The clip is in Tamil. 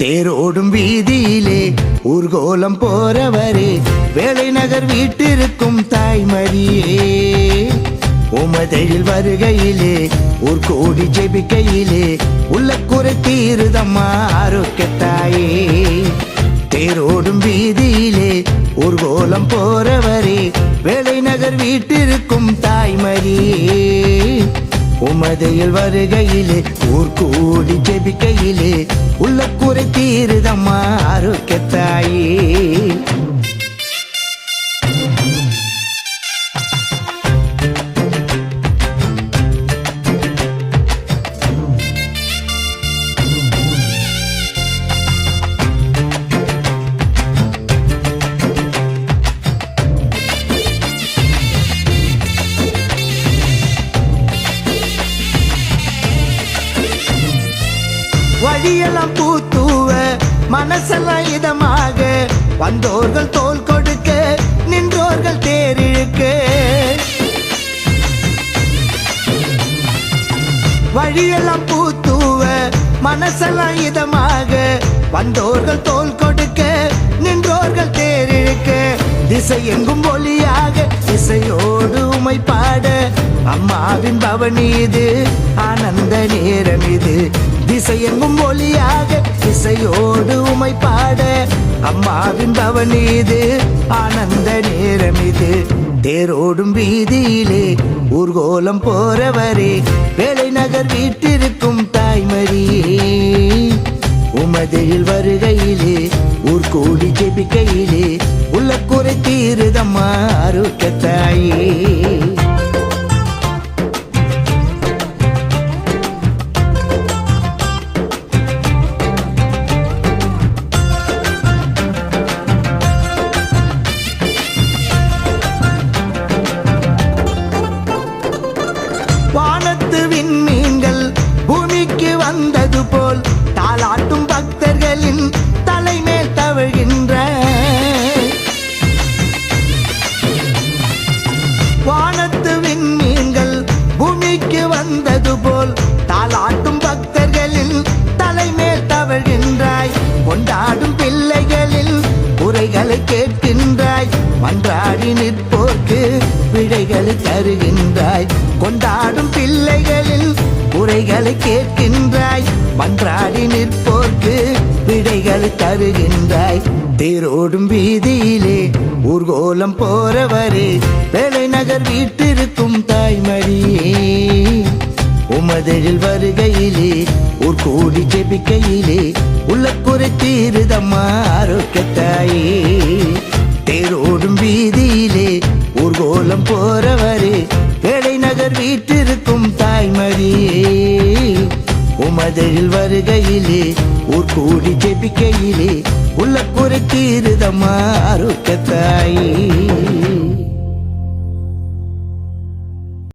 தேரோடும் வீதியிலே ஊர்கோலம் போறவரே வேலை நகர் வீட்டிருக்கும் தாய்மரியே உமதெழில் வருகையிலே ஊர் கோடி ஜெபிக்கையிலே உள்ள குறை தீருதம்மா ஆரோக்கியத்தாயே. தேரோடும் வீதியிலே ஊர்கோலம் போறவரே வேலை நகர் வீட்டிருக்கும் தாய்மரியே உமதையில் வருகையிலே ஊர் கூடி ஜெபிக்கையிலே உள்ள குறை தீருதம்மா ஆரோக்கியத்தாயே. செடியெல்லாம் பூத்தூவ மனசெல்லாம் இதமாக. வந்தோர்கள் தோல் கொடுக்க நின்றோர்கள் தேரிழுக்க. வழியெல்லாம் பூத்தூவ மனசெல்லாம் இதமாக. வந்தோர்கள் தோல் கொடுக்க நின்றோர்கள் தேரிழுக்க. திசை எங்கும் ஒளியாக இசையோடு உமை பாட. அம்மாவின் பவனி இது ஆனந்த நேரம் இது திசை எங்கும் ஒளியாக திசையோடு உமை பாட. அம்மாவின் பவனி இது ஆனந்த நேரம் இது. தேரோடும் வீதியிலே ஊர்கோலம் போறவரே. வேலை நகர் வீட்டிருக்கும் தாய்மரியே உமதில் வருகையிலே ஊர் கூடி ஜெபிக்கையிலே. உள்ள குறை தீருதம்மா ஆரோக்கியத்தாயே தாயே வந்தது போல் தாளாட்டும் பக்தர்களின் தலைமேல் தவழ்கின்ற வானத்து விண்மீன்கள் பூமிக்கு வந்தது போல் தாளாட்டும் பக்தர்களின் தலைமேல் தவழ்கின்றாய். கொண்டாடும் பிள்ளைகளில் உரைகளை கேட்கின்றாய். மன்றாடி நிற்போர்க்கு விடைகளை தருகின்றாய். கொண்டாடும் பிள்ளைகளில் உரைகளை கேட்கின்றாய். மன்றாடி நிற்போர்க்கு விடைகள் தருகின்றாய். தேரோடும் வீதியிலே ஊர்கோலம் போறவரே வேலை நகர் வீட்டிருக்கும் தாய்மரியே உமதெழில் வருகையிலே ஊர் கூடி ஜெபிக்கையிலே உள்ள குறை தீருதம்மா ஆரோக்கியத்தாயே. காதலில் வருகையிலே ஊர் கூடி ஜெபிக்கையிலே உள்ள குறை தீருதம்மா ஆரோக்கியத்தாயே.